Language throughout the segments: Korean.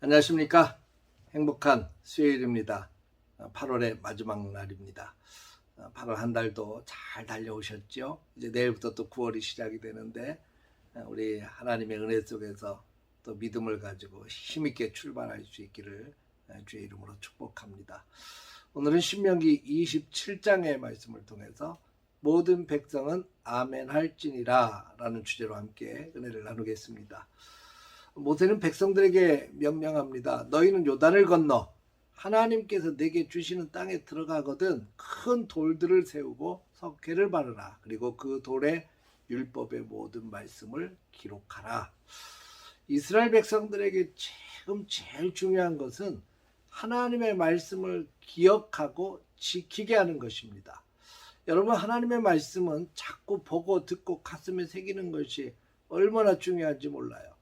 안녕하십니까. 행복한 수요일입니다. 8월의 마지막 날입니다. 8월 한 달도 잘 달려오셨죠? 이제 내일부터 또 9월이 시작이 되는데 우리 하나님의 은혜 속에서 또 믿음을 가지고 힘있게 출발할 수 있기를 주의 이름으로 축복합니다. 오늘은 신명기 27장의 말씀을 통해서 모든 백성은 아멘 할지니라 라는 주제로 함께 은혜를 나누겠습니다. 모세는 백성들에게 명령합니다. 너희는 요단을 건너 하나님께서 내게 주시는 땅에 들어가거든 큰 돌들을 세우고 석회를 바르라. 그리고 그 돌에 율법의 모든 말씀을 기록하라. 이스라엘 백성들에게 지금 제일 중요한 것은 하나님의 말씀을 기억하고 지키게 하는 것입니다. 여러분 하나님의 말씀은 자꾸 보고 듣고 가슴에 새기는 것이 얼마나 중요한지 몰라요.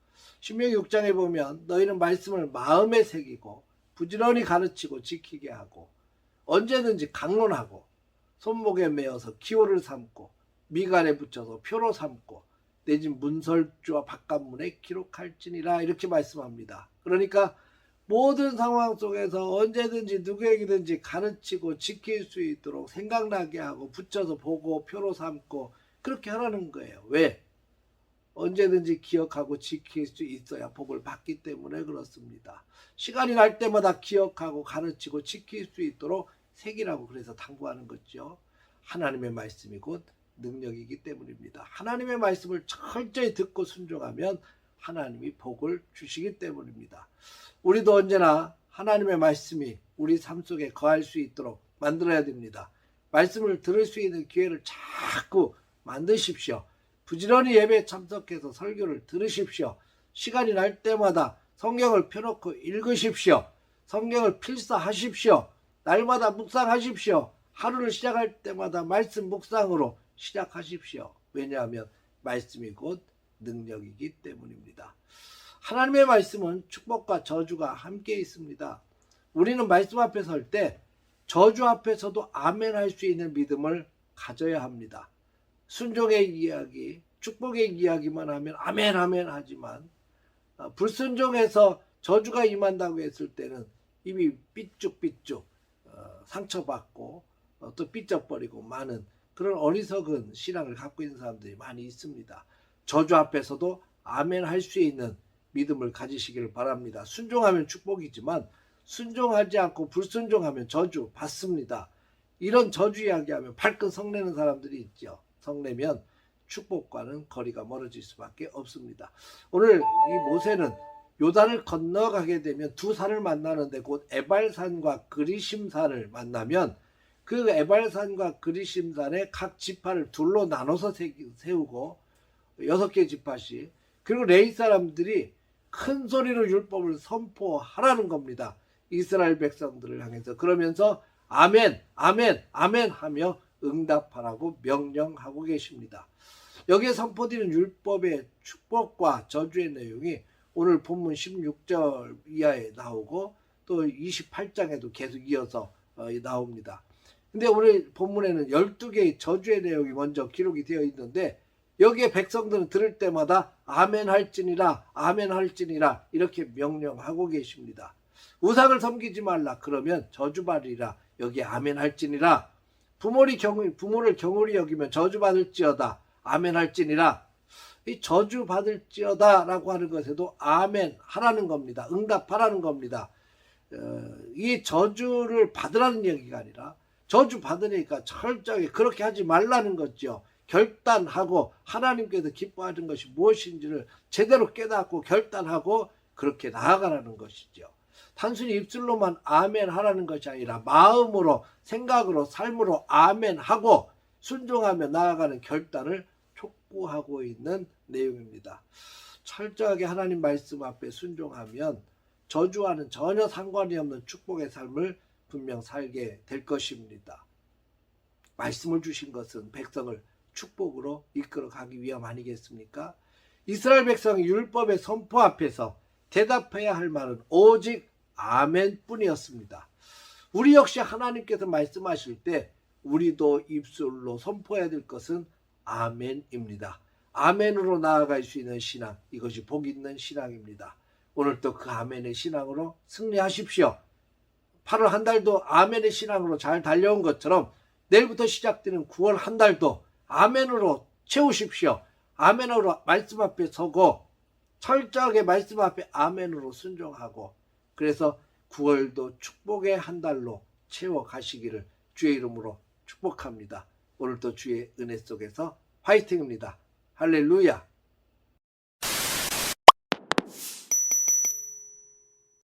신명기 6장에 보면 너희는 말씀을 마음에 새기고 부지런히 가르치고 지키게 하고 언제든지 강론하고 손목에 메어서 기호를 삼고 미간에 붙여서 표로 삼고 내집 문설주와 바깥문에 기록할지니라 이렇게 말씀합니다. 그러니까 모든 상황 속에서 언제든지 누구에게든지 가르치고 지킬 수 있도록 생각나게 하고 붙여서 보고 표로 삼고 그렇게 하라는 거예요. 왜? 언제든지 기억하고 지킬 수 있어야 복을 받기 때문에 그렇습니다. 시간이 날 때마다 기억하고 가르치고 지킬 수 있도록 색이라고 그래서 당부하는 거죠. 하나님의 말씀이 곧 능력이기 때문입니다. 하나님의 말씀을 철저히 듣고 순종하면 하나님이 복을 주시기 때문입니다. 우리도 언제나 하나님의 말씀이 우리 삶 속에 거할 수 있도록 만들어야 됩니다. 말씀을 들을 수 있는 기회를 자꾸 만드십시오. 부지런히 예배에 참석해서 설교를 들으십시오. 시간이 날 때마다 성경을 펴놓고 읽으십시오. 성경을 필사하십시오. 날마다 묵상하십시오. 하루를 시작할 때마다 말씀 묵상으로 시작하십시오. 왜냐하면 말씀이 곧 능력이기 때문입니다. 하나님의 말씀은 축복과 저주가 함께 있습니다. 우리는 말씀 앞에 설 때 저주 앞에서도 아멘 할 수 있는 믿음을 가져야 합니다. 순종의 이야기, 축복의 이야기만 하면 아멘 아멘 하지만 어, 불순종해서 저주가 임한다고 했을 때는 이미 삐쭉삐쭉 어, 상처받고 어, 또 삐쩍버리고 많은 그런 어리석은 신앙을 갖고 있는 사람들이 많이 있습니다. 저주 앞에서도 아멘 할 수 있는 믿음을 가지시기를 바랍니다. 순종하면 축복이지만 순종하지 않고 불순종하면 저주 받습니다. 이런 저주 이야기하면 발끈 성내는 사람들이 있죠. 성내면 축복과는 거리가 멀어질 수밖에 없습니다. 오늘 이 모세는 요단을 건너가게 되면 두 산을 만나는데 곧 에발산과 그리심산을 만나면 그 에발산과 그리심산에 각 지파를 둘로 나눠서 세우고 여섯 개 지파씩 그리고 레이 사람들이 큰 소리로 율법을 선포하라는 겁니다. 이스라엘 백성들을 향해서 그러면서 아멘, 아멘, 아멘 하며 응답하라고 명령하고 계십니다. 여기에 선포되는 율법의 축복과 저주의 내용이 오늘 본문 16절 이하에 나오고 또 28장에도 계속 이어서 어, 나옵니다. 근데 오늘 본문에는 12개의 저주의 내용이 먼저 기록이 되어 있는데 여기에 백성들은 들을 때마다 아멘 할지니라 아멘 할지니라 이렇게 명령하고 계십니다. 우상을 섬기지 말라 그러면 저주받으리라 여기 아멘 할지니라 부모를 경우 부모를 경홀히 여기면 저주받을지어다 아멘 할지니라 이 저주받을지어다라고 하는 것에도 아멘 하라는 겁니다. 응답하라는 겁니다. 어, 이 저주를 받으라는 얘기가 아니라 저주 받으니까 철저하게 그렇게 하지 말라는 거죠. 결단하고 하나님께서 기뻐하는 것이 무엇인지를 제대로 깨닫고 결단하고 그렇게 나아가라는 것이죠. 단순히 입술로만 아멘 하라는 것이 아니라 마음으로 생각으로 삶으로 아멘 하고 순종하며 나아가는 결단을 촉구하고 있는 내용입니다. 철저하게 하나님 말씀 앞에 순종하면 저주와는 전혀 상관이 없는 축복의 삶을 분명 살게 될 것입니다. 말씀을 주신 것은 백성을 축복으로 이끌어 가기 위함 아니겠습니까? 이스라엘 백성이 율법의 선포 앞에서 대답해야 할 말은 오직 아멘 뿐이었습니다. 우리 역시 하나님께서 말씀하실 때 우리도 입술로 선포해야 될 것은 아멘입니다. 아멘으로 나아갈 수 있는 신앙, 이것이 복 있는 신앙입니다. 오늘 또그 아멘의 신앙으로 승리하십시오. 8월 한 달도 아멘의 신앙으로 잘 달려온 것처럼 내일부터 시작되는 9월 한 달도 아멘으로 채우십시오. 아멘으로 말씀 앞에 서고 철저하게 말씀 앞에 아멘으로 순종하고 그래서 9월도 축복의 한 달로 채워 가시기를 주의 이름으로 축복합니다. 오늘도 주의 은혜 속에서 화이팅입니다. 할렐루야.